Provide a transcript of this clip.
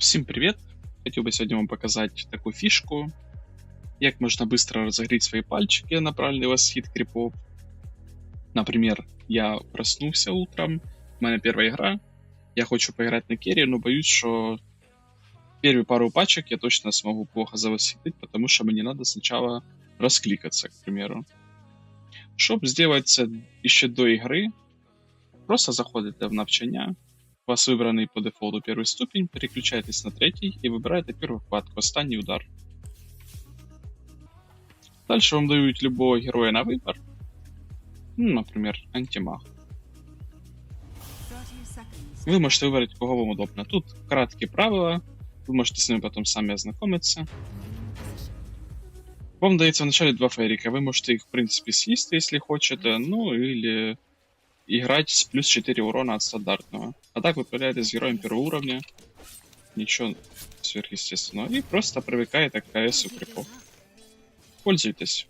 Всім привіт! Хотів би сьогодні вам показати таку фішку, як можна швидко розогріти свої пальчики на правильний восхід крипов. Наприклад, я проснувся утром, в мене перша гра, я хочу поиграть на керри, но боюсь, что первые пару пачек я точно смогу плохо завосхитить, потому что мне надо сначала раскликаться, к примеру. Щоб сделать це ще до ігри, просто заходите в навчання, у вас выбранный по дефолту первый ступень, переключаетесь на третий и выбираете первую вкладку «Останній удар». Дальше вам дают любого героя на выбор. Ну, например, антимаг. Вы можете выбрать, кого вам удобно. Тут краткие правила, вы можете с ними потом сами ознакомиться. Вам дается вначале два фейрика, вы можете их, в принципе, съесть, если хотите, ну, или играть с плюс 4 урона от стандартного. А так вы появляетесь с героем первого уровня, ничего сверхъестественного, и просто привыкаете к КС у крипов. Пользуйтесь.